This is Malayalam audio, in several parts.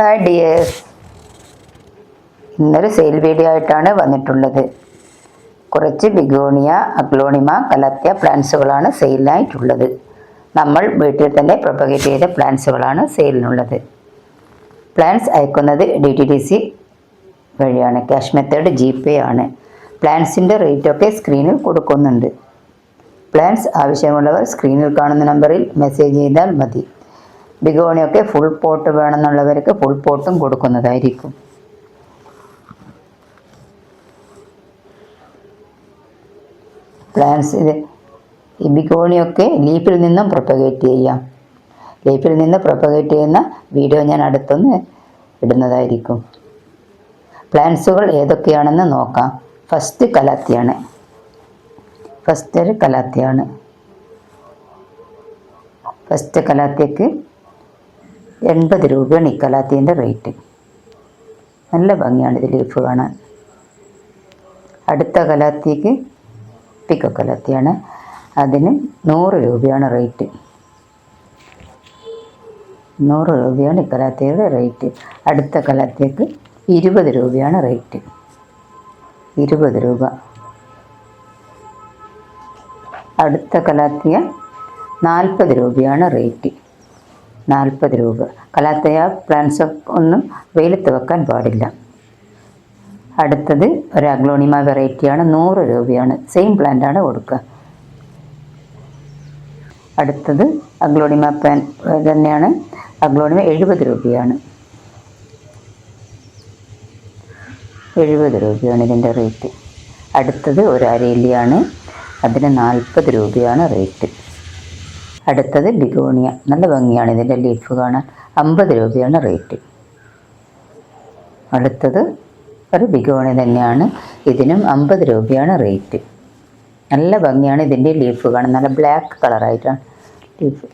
ഹായ് ഡിയേഴ്സ് ഇന്നൊരു സെയിൽ വീഡിയോ ആയിട്ടാണ് വന്നിട്ടുള്ളത്. കുറച്ച് ബിഗോണിയ അഗ്ലോണിമ കലത്തിയ പ്ലാന്റ്സുകളാണ് സെയിലിനായിട്ടുള്ളത് നമ്മൾ വീട്ടിൽ തന്നെ പ്രൊപ്പഗേറ്റ് ചെയ്ത പ്ലാന്റ്സുകളാണ് സെയിലിനുള്ളത് പ്ലാന്റ്സ് അയക്കുന്നത് ഡി ടി ഡി സി വഴിയാണ്. ക്യാഷ് മെത്തേഡ് ജി പേ ആണ്. പ്ലാന്റ്സിന്റെ റേറ്റൊക്കെ സ്ക്രീനിൽ കൊടുക്കുന്നുണ്ട്. പ്ലാന്റ്സ് ആവശ്യമുള്ളവർ സ്ക്രീനിൽ കാണുന്ന നമ്പറിൽ മെസ്സേജ് ചെയ്താൽ മതി. ബിഗോണിയൊക്കെ ഫുൾ പോട്ട് വേണമെന്നുള്ളവർക്ക് ഫുൾ പോട്ടും കൊടുക്കുന്നതായിരിക്കും. പ്ലാൻസ് ഇത് ഈ ബിഗോണിയൊക്കെ ലീഫിൽ നിന്നും പ്രൊപ്പഗേറ്റ് ചെയ്യാം. ലീഫിൽ നിന്ന് പ്രൊപ്പഗേറ്റ് ചെയ്യുന്ന വീഡിയോ ഞാൻ അടുത്തൊന്ന് ഇടുന്നതായിരിക്കും. പ്ലാൻസുകൾ ഏതൊക്കെയാണെന്ന് നോക്കാം. ഫസ്റ്റ് കലാത്തിയാണ്. ഫസ്റ്റ് ഒരു കലാത്തിയാണ്. ഫസ്റ്റ് കലാത്തിയക്ക് എൺപത് രൂപയാണ് ഈ കലാത്തിന്റെ റേറ്റ്. നല്ല ഭംഗിയാണ് ഇത് ലീഫ് കാണാൻ. അടുത്ത കലാത്തിക്ക് പിക്കോ കലാത്തിയാണ്. അതിന് നൂറ് രൂപയാണ് റേറ്റ്. നൂറ് രൂപയാണ് ഈ കലാത്തിയുടെ റേറ്റ്. അടുത്ത കലാത്തിക്ക് ഇരുപത് രൂപയാണ് റേറ്റ്. ഇരുപത് രൂപ. അടുത്ത കലാത്തിയ നാൽപ്പത് രൂപയാണ് റേറ്റ്. നാൽപ്പത് രൂപ. കലാത്തയ പ്ലാന്റ്സ് ഒന്നും വെയിലത്ത് വെക്കാൻ പാടില്ല. അടുത്തത് ഒരു അഗ്ലോണിമ വെറൈറ്റിയാണ് നൂറ് രൂപയാണ്. സെയിം പ്ലാന്റാണ് കൊടുക്കുക. അടുത്തത് അഗ്ലോണിമ പ്ലാൻ തന്നെയാണ്. അഗ്ലോണിമ എഴുപത് രൂപയാണ്. എഴുപത് രൂപയാണ് ഇതിന്റെ റേറ്റ് അടുത്തത് ഒരു അരയിലിയാണ്. അതിന് നാൽപ്പത് രൂപയാണ് റേറ്റ് അടുത്തത് ബിഗോണിയ നല്ല ഭംഗിയാണ് ഇതിന്റെ ലീഫ് കാണാൻ. അമ്പത് രൂപയാണ് റേറ്റ് അടുത്തത് ഒരു ബിഗോണി തന്നെയാണ്. ഇതിനും അമ്പത് രൂപയാണ് റേറ്റ് നല്ല ഭംഗിയാണ് ഇതിന്റെ ലീഫ് കാണാൻ. നല്ല ബ്ലാക്ക് കളറായിട്ടാണ് ലീഫ്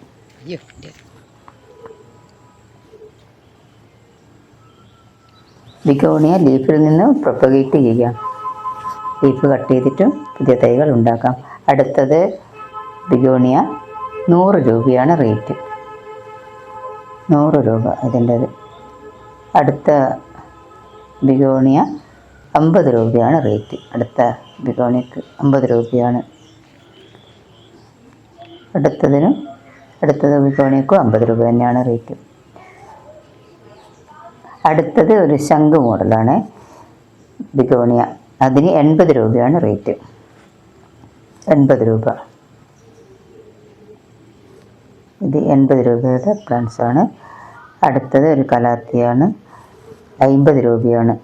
ബിഗോണിയ ലീഫിൽ നിന്ന് പ്രൊപ്പഗേറ്റ് ചെയ്യാം ലീഫ് കട്ട് ചെയ്തിട്ടും പുതിയ തൈകൾ ഉണ്ടാക്കാം. അടുത്തത് ബിഗോണിയ നൂറ് രൂപയാണ് റേറ്റ്. നൂറ് രൂപ ഇതിന്റെത് അടുത്ത ബിഗോണിയ അമ്പത് രൂപയാണ് റേറ്റ്. അടുത്ത ബിഗോണിയക്ക് അമ്പത് രൂപയാണ്. അടുത്തതിനും അടുത്തത് ബിഗോണിയക്കും അമ്പത് രൂപ തന്നെയാണ് റേറ്റ്. അടുത്തത് ഒരു ശംഖ് മോഡലാണ് ബിഗോണിയ. അതിന് എൺപത് രൂപയാണ് റേറ്റ്. എൺപത് രൂപ. ഇത് എൺപത് രൂപയുടെ പ്ലാന്റ്സ് ആണ്. അടുത്തത് ഒരു കലാത്തിയാണ്. അമ്പത് രൂപയാണ്.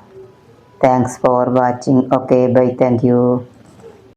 Thanks for watching okay bye thank you